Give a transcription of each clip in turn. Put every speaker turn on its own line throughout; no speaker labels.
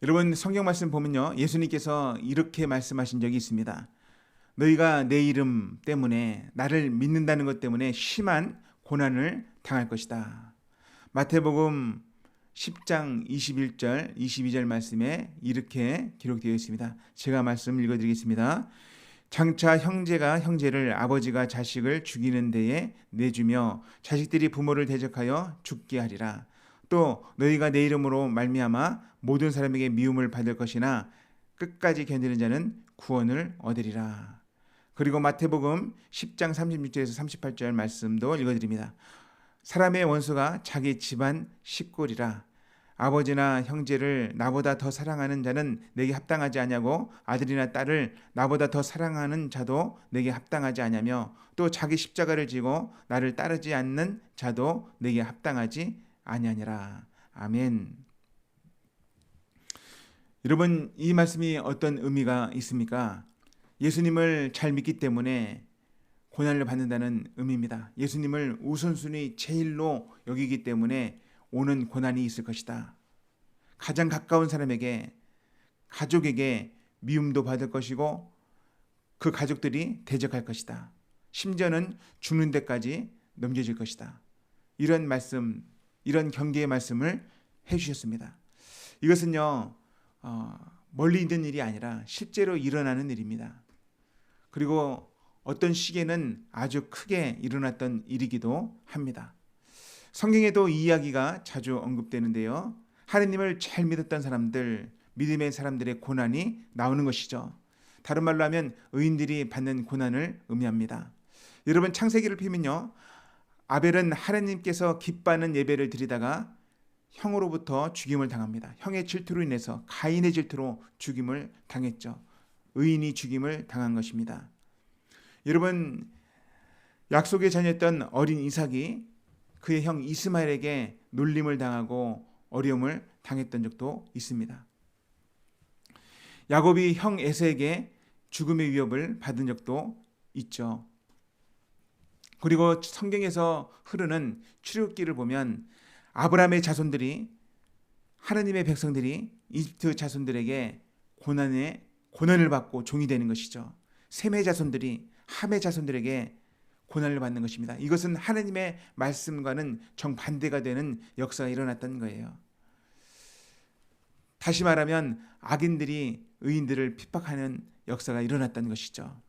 여러분 성경 말씀 보면요. 예수님께서 이렇게 말씀하신 적이 있습니다. 너희가 내 이름 때문에 나를 믿는다는 것 때문에 심한 고난을 당할 것이다. 마태복음 10장 21절, 22절 말씀에 이렇게 기록되어 있습니다. 제가 말씀 읽어 드리겠습니다. 장차 형제가 형제를 아버지가 자식을 죽이는 데에 내주며 자식들이 부모를 대적하여 죽게 하리라. 또 너희가 내 이름으로 말미암아 모든 사람에게 미움을 받을 것이나 끝까지 견디는 자는 구원을 얻으리라. 그리고 마태복음 10장 36절에서 38절 말씀도 읽어드립니다. 사람의 원수가 자기 집안 식구리라. 아버지나 형제를 나보다 더 사랑하는 자는 내게 합당하지 아니하고 아들이나 딸을 나보다 더 사랑하는 자도 내게 합당하지 아니하며 또 자기 십자가를 지고 나를 따르지 않는 자도 내게 합당하지 아니하니라. 아멘. 여러분 이 말씀이 어떤 의미가 있습니까? 예수님을 잘 믿기 때문에 고난을 받는다는 의미입니다. 예수님을 우선순위 제일로 여기기 때문에 오는 고난이 있을 것이다. 가장 가까운 사람에게 가족에게 미움도 받을 것이고 그 가족들이 대적할 것이다. 심지어는 죽는 데까지 넘겨질 것이다. 이런 말씀, 이런 경계의 말씀을 해주셨습니다. 이것은요 어, 멀리 있는 일이 아니라 실제로 일어나는 일입니다. 그리고 어떤 시기에는 아주 크게 일어났던 일이기도 합니다. 성경에도 이 이야기가 자주 언급되는데요. 하느님을 잘 믿었던 사람들, 믿음의 사람들의 고난이 나오는 것이죠. 다른 말로 하면 의인들이 받는 고난을 의미합니다. 여러분 창세기를 피면요. 아벨은 하느님께서 기뻐하는 예배를 드리다가 형으로부터 죽임을 당합니다. 형의 질투로 인해서 가인의 질투로 죽임을 당했죠. 의인이 죽임을 당한 것입니다. 여러분 약속의 자녀였던 어린 이삭이 그의 형 이스마엘에게 놀림을 당하고 어려움을 당했던 적도 있습니다. 야곱이 형 에서에게 죽음의 위협을 받은 적도 있죠. 그리고 성경에서 흐르는 출애굽기를 보면 아브라함의 자손들이 하느님의 백성들이 이집트 자손들에게 고난에 고난을 받고 종이 되는 것이죠. 셈의 자손들이 함의 자손들에게 고난을 받는 것입니다. 이것은 하느님의 말씀과는 정반대가 되는 역사가 일어났던 거예요. 다시 말하면 악인들이 의인들을 핍박하는 역사가 일어났던 것이죠.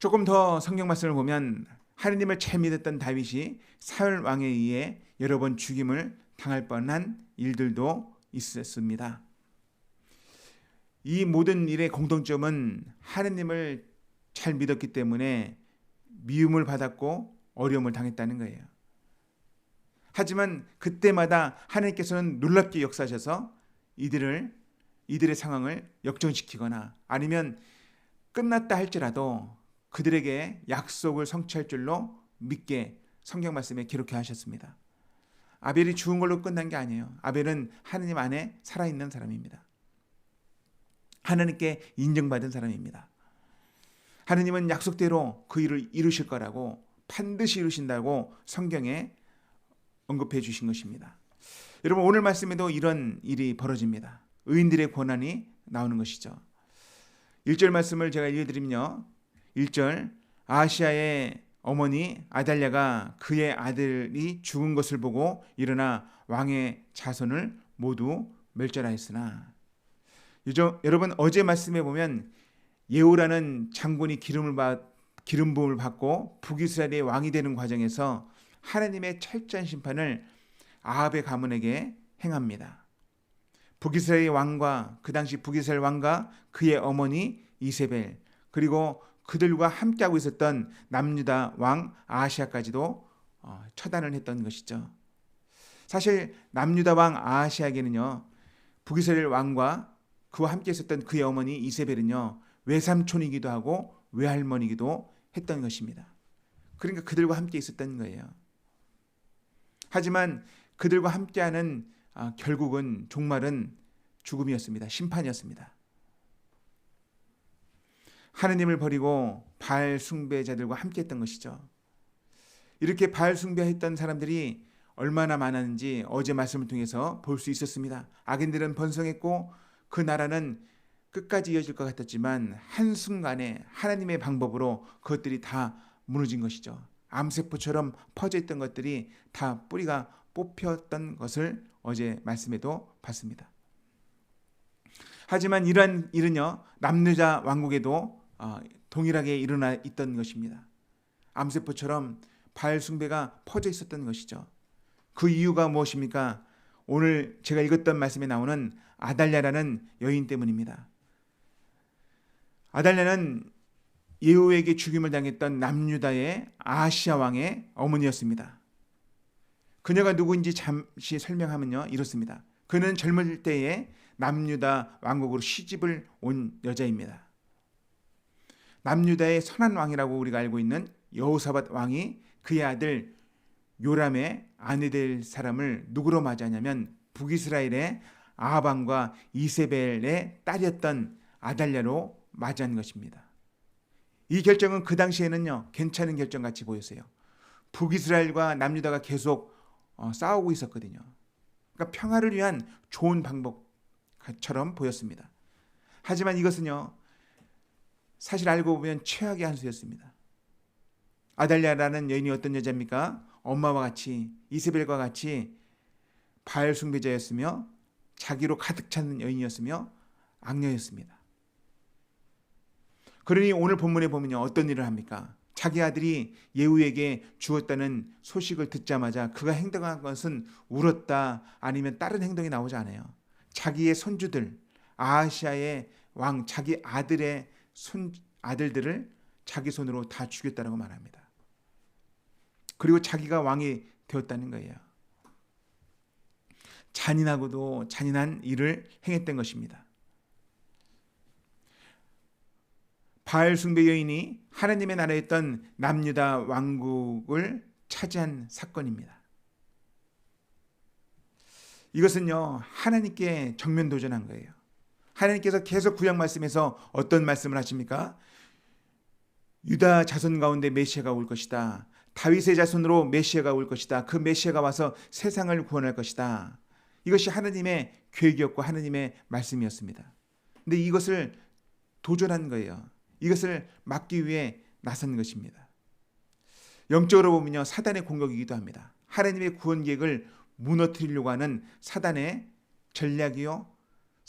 조금 더 성경 말씀을 보면 하느님을 잘 믿었던 다윗이 사울 왕에 의해 여러 번 죽임을 당할 뻔한 일들도 있었습니다. 이 모든 일의 공통점은 하느님을 잘 믿었기 때문에 미움을 받았고 어려움을 당했다는 거예요. 하지만 그때마다 하나님께서는 놀랍게 역사하셔서 이들을 이들의 상황을 역전시키거나 아니면 끝났다 할지라도 그들에게 약속을 성취할 줄로 믿게 성경 말씀에 기록해 하셨습니다. 아벨이 죽은 걸로 끝난 게 아니에요. 아벨은 하느님 안에 살아있는 사람입니다. 하나님께 인정받은 사람입니다. 하느님은 약속대로 그 일을 이루실 거라고 반드시 이루신다고 성경에 언급해 주신 것입니다. 여러분 오늘 말씀에도 이런 일이 벌어집니다. 의인들의 고난이 나오는 것이죠. 1절 말씀을 제가 읽어드리면요. 1절 아시아의 어머니 아달랴가 그의 아들이 죽은 것을 보고 일어나 왕의 자손을 모두 멸절하였으나 여러분 어제 말씀에 보면 예후라는 장군이 기름을 받 기름 부음을 받고 북이스라엘의 왕이 되는 과정에서 하나님의 철저한 심판을 아합의 가문에게 행합니다. 북이스라엘 왕과 그 당시 북이스라엘 왕과 그의 어머니 이세벨 그리고 그들과 함께하고 있었던 남유다 왕 아시아까지도 어, 처단을 했던 것이죠. 사실 남유다 왕 아시아에게는요 북이스라엘 왕과 그와 함께 있었던 그의 어머니 이세벨은요 외삼촌이기도 하고 외할머니기도 했던 것입니다. 그러니까 그들과 함께 있었던 거예요. 하지만 그들과 함께하는 아, 결국은 종말은 죽음이었습니다. 심판이었습니다. 하느님을 버리고 바알 숭배자들과 함께 했던 것이죠. 이렇게 바알 숭배했던 사람들이 얼마나 많았는지 어제 말씀을 통해서 볼 수 있었습니다. 악인들은 번성했고 그 나라는 끝까지 이어질 것 같았지만 한순간에 하나님의 방법으로 그것들이 다 무너진 것이죠. 암세포처럼 퍼져 있던 것들이 다 뿌리가 뽑혔던 것을 어제 말씀에도 봤습니다. 하지만 이러한 일은요 남유다 왕국에도 어, 동일하게 일어나 있던 것입니다. 암세포처럼 바알 숭배가 퍼져 있었던 것이죠. 그 이유가 무엇입니까? 오늘 제가 읽었던 말씀에 나오는 아달랴라는 여인 때문입니다. 아달랴는 예후에게 죽임을 당했던 남유다의 아시아 왕의 어머니였습니다. 그녀가 누구인지 잠시 설명하면요 이렇습니다. 그는 젊을 때에 남유다 왕국으로 시집을 온 여자입니다. 남유다의 선한 왕이라고 우리가 알고 있는 여호사밧 왕이 그의 아들 요람의 아내 될 사람을 누구로 맞이하냐면 북이스라엘의 아하방과 이세벨의 딸이었던 아달랴로 맞이한 것입니다. 이 결정은 그 당시에는요 괜찮은 결정 같이 보였어요. 북이스라엘과 남유다가 계속 어, 싸우고 있었거든요. 그러니까 평화를 위한 좋은 방법처럼 보였습니다. 하지만 이것은요 사실 알고 보면 최악의 한 수였습니다. 아달랴라는 여인이 어떤 여자입니까? 엄마와 같이 이세벨과 같이 바알 숭배자였으며 자기로 가득 찬 여인이었으며 악녀였습니다. 그러니 오늘 본문에 보면요 어떤 일을 합니까? 자기 아들이 예후에게 주었다는 소식을 듣자마자 그가 행동한 것은 울었다 아니면 다른 행동이 나오지 않아요. 자기의 손주들 아시아의 왕 자기 아들의 손 아들들을 자기 손으로 다 죽였다라고 말합니다. 그리고 자기가 왕이 되었다는 거예요. 잔인하고도 잔인한 일을 행했던 것입니다. 바알 숭배 여인이 하나님의 나라였던 남유다 왕국을 차지한 사건입니다. 이것은요 하나님께 정면 도전한 거예요. 하나님께서 계속 구약 말씀에서 어떤 말씀을 하십니까? 유다 자손 가운데 메시아가 올 것이다. 다윗의 자손으로 메시아가 올 것이다. 그 메시아가 와서 세상을 구원할 것이다. 이것이 하나님의 계획이었고 하나님의 말씀이었습니다. 근데 이것을 도전한 거예요. 이것을 막기 위해 나선 것입니다. 영적으로 보면요. 사단의 공격이기도 합니다. 하나님의 구원 계획을 무너뜨리려고 하는 사단의 전략이요.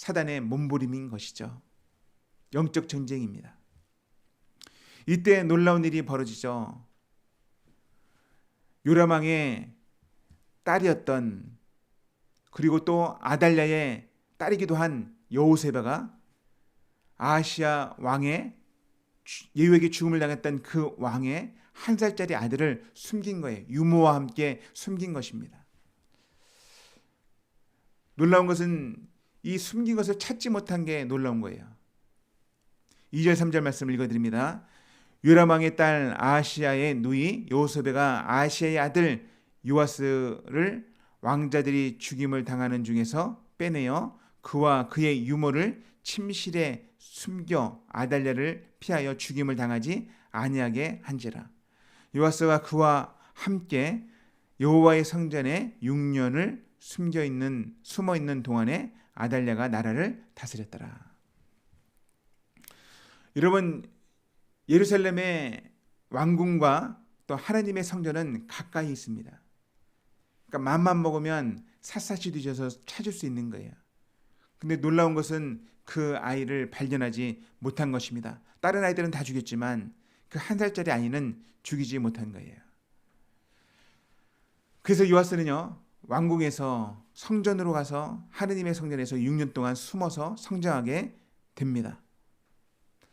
사단의 몸부림인 것이죠. 영적 전쟁입니다. 이때 놀라운 일이 벌어지죠. 요라망의 딸이었던 그리고 또 아달랴의 딸이기도 한 여호세바가 아시아 왕의 예후에게 죽음을 당했던 그 왕의 한 살짜리 아들을 숨긴 거예요. 유모와 함께 숨긴 것입니다. 놀라운 것은 이 숨긴 것을 찾지 못한 게 놀라운 거예요. 2절 3절 말씀을 읽어 드립니다. 요람왕의 딸 아시아의 누이 요소베가 아시아의 아들 요아스를 왕자들이 죽임을 당하는 중에서 빼내어 그와 그의 유모를 침실에 숨겨 아달랴를 피하여 죽임을 당하지 아니하게 한지라. 요아스가 그와 함께 여호와의 성전에 6년을 숨겨 있는 숨어 있는 동안에 아달랴가 나라를 다스렸더라. 여러분 예루살렘의 왕궁과 또 하나님의 성전은 가까이 있습니다. 그러니까 맘만 먹으면 샅샅이 뒤져서 찾을 수 있는 거예요. 근데 놀라운 것은 그 아이를 발견하지 못한 것입니다. 다른 아이들은 다 죽였지만 그 한 살짜리 아이는 죽이지 못한 거예요. 그래서 요하스는요 왕궁에서 성전으로 가서 하느님의 성전에서 6년 동안 숨어서 성장하게 됩니다.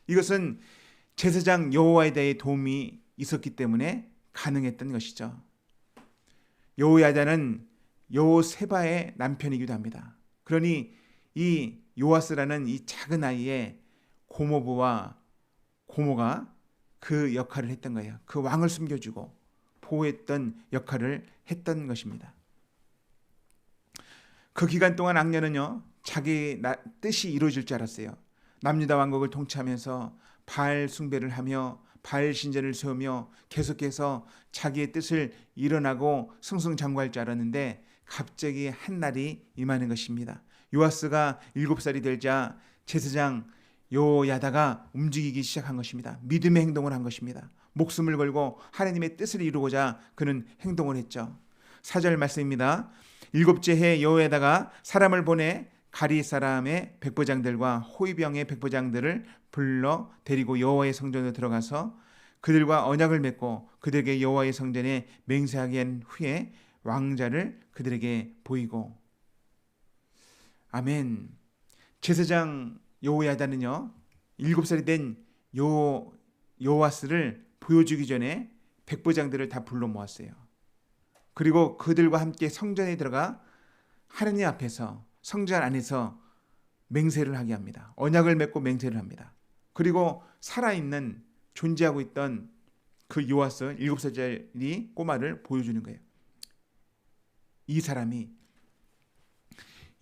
이것은 제사장 여호와에 대해 도움이 있었기 때문에 가능했던 것이죠. 여호야다는 여호세바의 남편이기도 합니다. 그러니 이 요아스라는 이 작은 아이의 고모부와 고모가 그 역할을 했던 거예요. 그 왕을 숨겨주고 보호했던 역할을 했던 것입니다. 그 기간 동안 악녀는요 자기 뜻이 이루어질 줄 알았어요. 남유다 왕국을 통치하면서 바알 숭배를 하며 바알 신전을 세우며 계속해서 자기의 뜻을 일어나고 승승장구할 줄 알았는데 갑자기 한 날이 임하는 것입니다. 요아스가 일곱 살이 되자 제사장 요야다가 움직이기 시작한 것입니다. 믿음의 행동을 한 것입니다. 목숨을 걸고 하나님의 뜻을 이루고자 그는 행동을 했죠. 사절 말씀입니다. 일곱째 해 여호야다가 사람을 보내 가리 사람의 백부장들과 호위병의 백부장들을 불러 데리고 여호와의 성전에 들어가서 그들과 언약을 맺고 그들에게 여호와의 성전에 맹세하게 한 후에 왕자를 그들에게 보이고 아멘. 제사장 여호야다는요 일곱 살이 된 요 요아스를 보여주기 전에 백부장들을 다 불러 모았어요. 그리고 그들과 함께 성전에 들어가 하느님 앞에서 성전 안에서 맹세를 하게 합니다. 언약을 맺고 맹세를 합니다. 그리고 살아있는 존재하고 있던 그 요아스 일곱 살짜리 꼬마를 보여주는 거예요. 이 사람이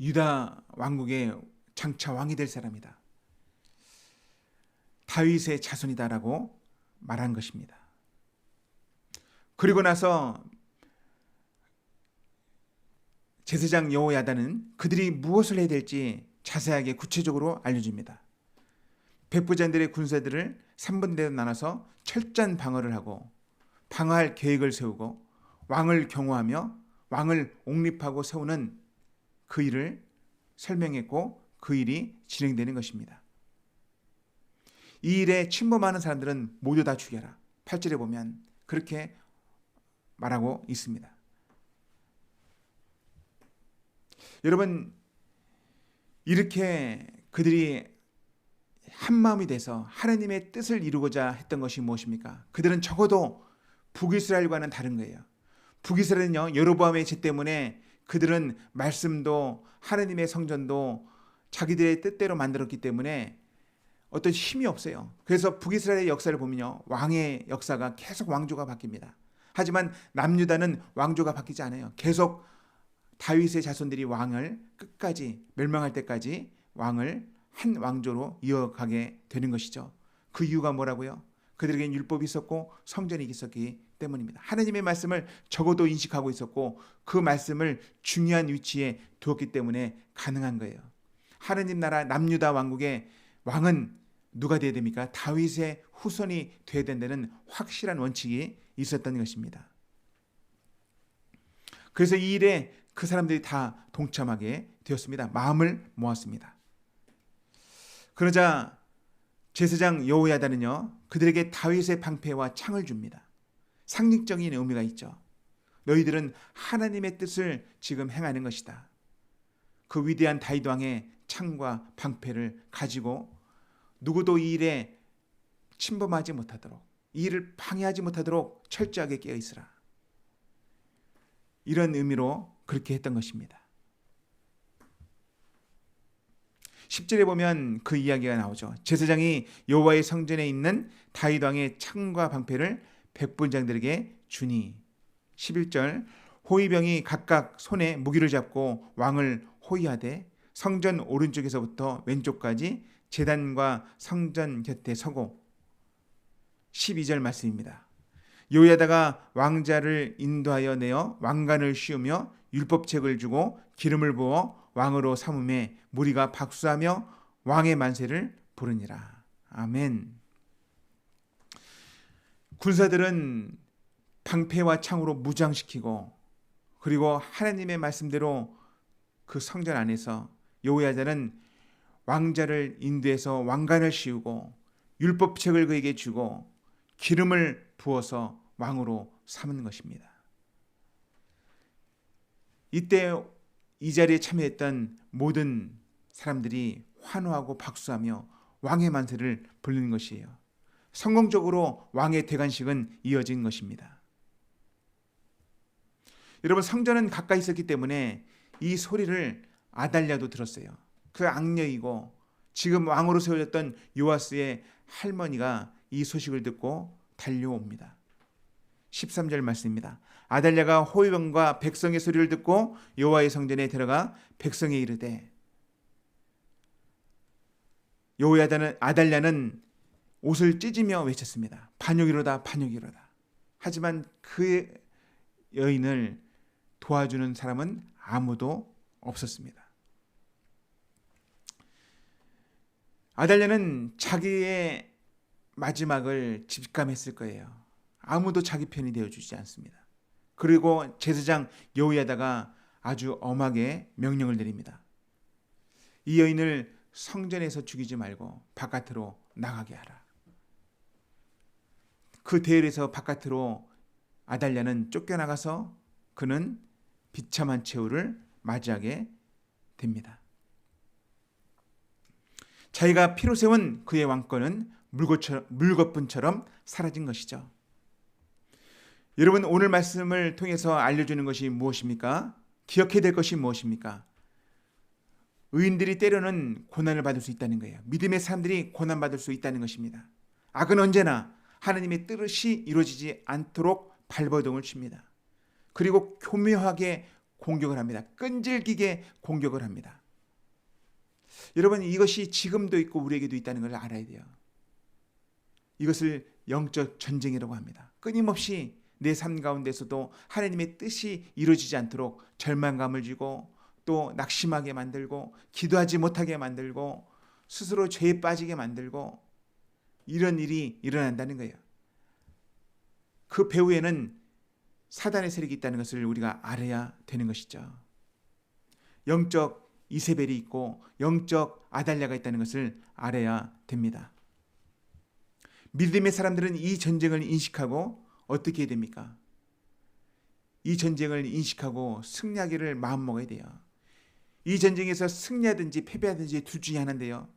유다 왕국의 장차 왕이 될 사람이다. 다윗의 자손이다라고 말한 것입니다. 그리고 나서 제사장 여호야다는 그들이 무엇을 해야 될지 자세하게 구체적으로 알려줍니다. 백부장들의 군사들을 3분대로 나눠서 철저한 방어를 하고 방어할 계획을 세우고 왕을 경호하며 왕을 옹립하고 세우는 그 일을 설명했고 그 일이 진행되는 것입니다. 이 일에 침범하는 사람들은 모두 다 죽여라. 8절에 보면 그렇게 말하고 있습니다. 여러분 이렇게 그들이 한 마음이 돼서 하나님의 뜻을 이루고자 했던 것이 무엇입니까? 그들은 적어도 북이스라엘과는 다른 거예요. 북이스라엘은요 여로보암의 죄 때문에 그들은 말씀도 하나님의 성전도 자기들의 뜻대로 만들었기 때문에 어떤 힘이 없어요. 그래서 북이스라엘의 역사를 보면요 왕의 역사가 계속 왕조가 바뀝니다. 하지만 남유다는 왕조가 바뀌지 않아요. 계속 다윗의 자손들이 왕을 끝까지 멸망할 때까지 왕을 한 왕조로 이어가게 되는 것이죠. 그 이유가 뭐라고요? 그들에겐 율법이 있었고 성전이 있었기 때문입니다. 하나님의 말씀을 적어도 인식하고 있었고 그 말씀을 중요한 위치에 두었기 때문에 가능한 거예요. 하나님 나라 남유다 왕국의 왕은 누가 되어야 됩니까? 다윗의 후손이 되어야 된다는 확실한 원칙이 있었던 것입니다. 그래서 이 일에 그 사람들이 다 동참하게 되었습니다. 마음을 모았습니다. 그러자 제사장 여호야다는요 그들에게 다윗의 방패와 창을 줍니다. 상징적인 의미가 있죠. 너희들은 하나님의 뜻을 지금 행하는 것이다. 그 위대한 다윗 왕의 창과 방패를 가지고 누구도 이 일에 침범하지 못하도록 이 일을 방해하지 못하도록 철저하게 깨어 있으라. 이런 의미로 그렇게 했던 것입니다. 10절에 보면 그 이야기가 나오죠. 제사장이 여호와의 성전에 있는 다윗 왕의 창과 방패를 백분장들에게 주니 11절 호위병이 각각 손에 무기를 잡고 왕을 호위하되 성전 오른쪽에서부터 왼쪽까지 제단과 성전 곁에 서고 12절 말씀입니다. 요야다가 왕자를 인도하여 내어 왕관을 씌우며 율법책을 주고 기름을 부어 왕으로 삼음에 무리가 박수하며 왕의 만세를 부르니라. 아멘. 군사들은 방패와 창으로 무장시키고 그리고 하나님의 말씀대로 그 성전 안에서 여호야자는 왕자를 인도해서 왕관을 씌우고 율법책을 그에게 주고 기름을 부어서 왕으로 삼은 것입니다. 이때 이 자리에 참여했던 모든 사람들이 환호하고 박수하며 왕의 만세를 부르는 것이에요. 성공적으로 왕의 대관식은 이어진 것입니다. 여러분 성전은 가까이 있었기 때문에 이 소리를 아달랴도 들었어요. 그 악녀이고 지금 왕으로 세워졌던 요아스의 할머니가 이 소식을 듣고 달려옵니다. 13절 말씀입니다. 아달랴가 호위병과 백성의 소리를 듣고 여호와의 성전에 들어가 백성에 이르되 여호야다는 아달랴는 옷을 찢으며 외쳤습니다. 반역이로다 반역이로다. 하지만 그 여인을 도와주는 사람은 아무도 없었습니다. 아달랴는 자기의 마지막을 직감했을 거예요. 아무도 자기 편이 되어 주지 않습니다. 그리고 제사장 여호야다가 아주 엄하게 명령을 내립니다. 이 여인을 성전에서 죽이지 말고 바깥으로 나가게 하라. 그 대열에서 바깥으로 아달랴는 쫓겨나가서 그는 비참한 최후를 맞이하게 됩니다. 자기가 피로 세운 그의 왕권은 물거뿐처럼 사라진 것이죠. 여러분 오늘 말씀을 통해서 알려주는 것이 무엇입니까? 기억해야 될 것이 무엇입니까? 의인들이 때로는 고난을 받을 수 있다는 거예요. 믿음의 사람들이 고난 받을 수 있다는 것입니다. 악은 언제나 하나님의 뜻이 이루어지지 않도록 발버둥을 칩니다. 그리고 교묘하게 공격을 합니다. 끈질기게 공격을 합니다. 여러분 이것이 지금도 있고 우리에게도 있다는 걸 알아야 돼요. 이것을 영적 전쟁이라고 합니다. 끊임없이 내 삶 가운데서도 하나님의 뜻이 이루어지지 않도록 절망감을 주고 또 낙심하게 만들고 기도하지 못하게 만들고 스스로 죄에 빠지게 만들고 이런 일이 일어난다는 거예요. 그 배후에는 사단의 세력이 있다는 것을 우리가 알아야 되는 것이죠. 영적 이세벨이 있고 영적 아달랴가 있다는 것을 알아야 됩니다. 믿음의 사람들은 이 전쟁을 인식하고 어떻게 해야 됩니까? 이 전쟁을 인식하고 승리하기를 마음먹어야 돼요. 이 전쟁에서 승리하든지 패배하든지 둘 중에 하나인데요.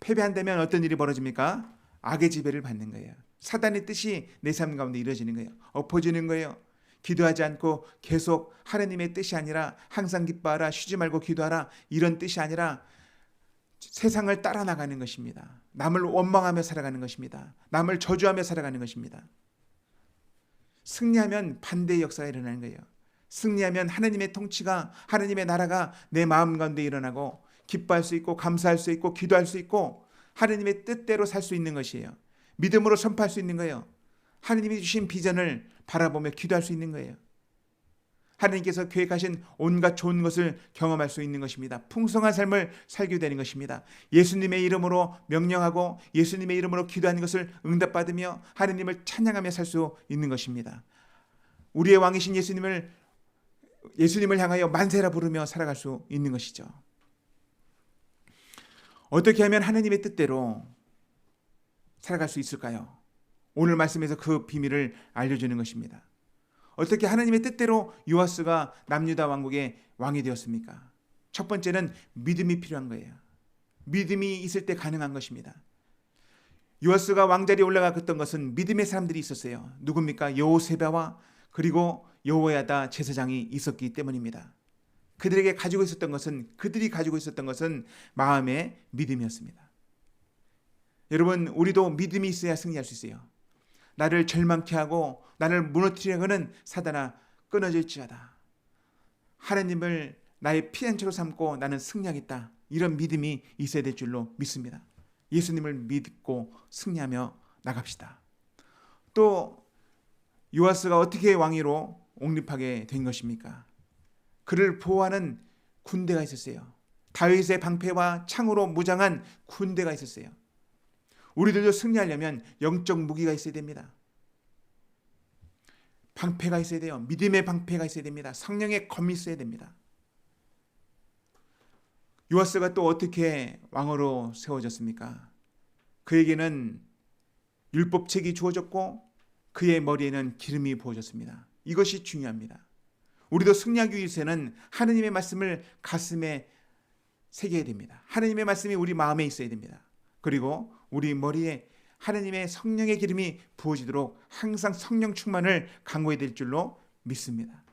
패배한다면 어떤 일이 벌어집니까? 악의 지배를 받는 거예요. 사단의 뜻이 내 삶 가운데 이루어지는 거예요. 엎어지는 거예요. 기도하지 않고 계속 하나님의 뜻이 아니라 항상 기뻐하라 쉬지 말고 기도하라 이런 뜻이 아니라 세상을 따라 나가는 것입니다. 남을 원망하며 살아가는 것입니다. 남을 저주하며 살아가는 것입니다. 승리하면 반대의 역사가 일어나는 거예요. 승리하면 하나님의 통치가 하나님의 나라가 내 마음 가운데 일어나고 기뻐할 수 있고 감사할 수 있고 기도할 수 있고 하나님의 뜻대로 살 수 있는 것이에요. 믿음으로 선포할 수 있는 거예요. 하나님이 주신 비전을 바라보며 기도할 수 있는 거예요. 하나님께서 계획하신 온갖 좋은 것을 경험할 수 있는 것입니다. 풍성한 삶을 살게 되는 것입니다. 예수님의 이름으로 명령하고 예수님의 이름으로 기도하는 것을 응답받으며 하나님을 찬양하며 살 수 있는 것입니다. 우리의 왕이신 예수님을 예수님을 향하여 만세라 부르며 살아갈 수 있는 것이죠. 어떻게 하면 하나님의 뜻대로 살아갈 수 있을까요? 오늘 말씀에서 그 비밀을 알려주는 것입니다. 어떻게 하나님의 뜻대로 요아스가 남유다 왕국의 왕이 되었습니까? 첫 번째는 믿음이 필요한 거예요. 믿음이 있을 때 가능한 것입니다. 요아스가 왕자리에 올라갔던 것은 믿음의 사람들이 있었어요. 누굽니까? 여호세바와 그리고 여호야다 제사장이 있었기 때문입니다. 그들에게 가지고 있었던 것은 그들이 가지고 있었던 것은 마음의 믿음이었습니다. 여러분 우리도 믿음이 있어야 승리할 수 있어요. 나를 절망케 하고 나를 무너뜨리려는 사단아 끊어질지어다. 하나님을 나의 피난처로 삼고 나는 승리하겠다. 이런 믿음이 있어야 될 줄로 믿습니다. 예수님을 믿고 승리하며 나갑시다. 또 요아스가 어떻게 왕위로 옹립하게 된 것입니까? 그를 보호하는 군대가 있었어요. 다윗의 방패와 창으로 무장한 군대가 있었어요. 우리들도 승리하려면 영적 무기가 있어야 됩니다. 방패가 있어야 돼요. 믿음의 방패가 있어야 됩니다. 성령의 검이 있어야 됩니다. 요아스가 또 어떻게 왕으로 세워졌습니까? 그에게는 율법책이 주어졌고 그의 머리에는 기름이 부어졌습니다. 이것이 중요합니다. 우리도 승리하기 위해서는 하느님의 말씀을 가슴에 새겨야 됩니다. 하느님의 말씀이 우리 마음에 있어야 됩니다. 그리고 우리 머리에 하나님의 성령의 기름이 부어지도록 항상 성령 충만을 강구해야 될 줄로 믿습니다.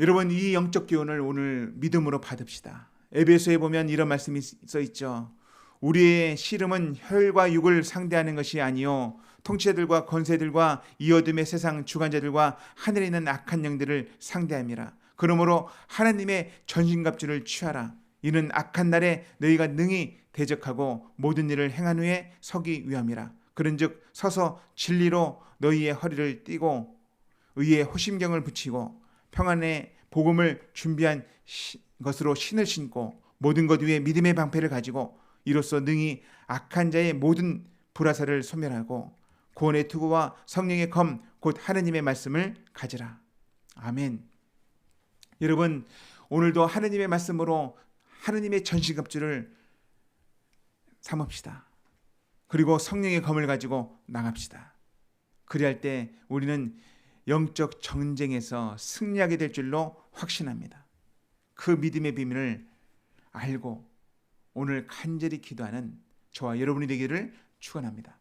여러분 이 영적 기운을 오늘 믿음으로 받읍시다. 에베소에 보면 이런 말씀이 써 있죠. 우리의 씨름은 혈과 육을 상대하는 것이 아니요 통치자들과 권세들과 이 어둠의 세상 주관자들과 하늘에 있는 악한 영들을 상대함이라. 그러므로 하나님의 전신갑주를 취하라. 이는 악한 날에 너희가 능히 대적하고 모든 일을 행한 후에 서기 위함이라. 그런즉 서서 진리로 너희의 허리를 띠고 의의 호심경을 붙이고 평안의 복음을 준비한 시- 것으로 신을 신고 모든 것 위에 믿음의 방패를 가지고 이로써 능히 악한 자의 모든 불화살을 소멸하고 구원의 투구와 성령의 검 곧 하느님의 말씀을 가지라. 아멘. 여러분 오늘도 하느님의 말씀으로 하느님의 전신갑주를 삼읍시다. 그리고 성령의 검을 가지고 나갑시다. 그리할 때 우리는 영적 전쟁에서 승리하게 될 줄로 확신합니다. 그 믿음의 비밀을 알고 오늘 간절히 기도하는 저와 여러분이 되기를 축원합니다.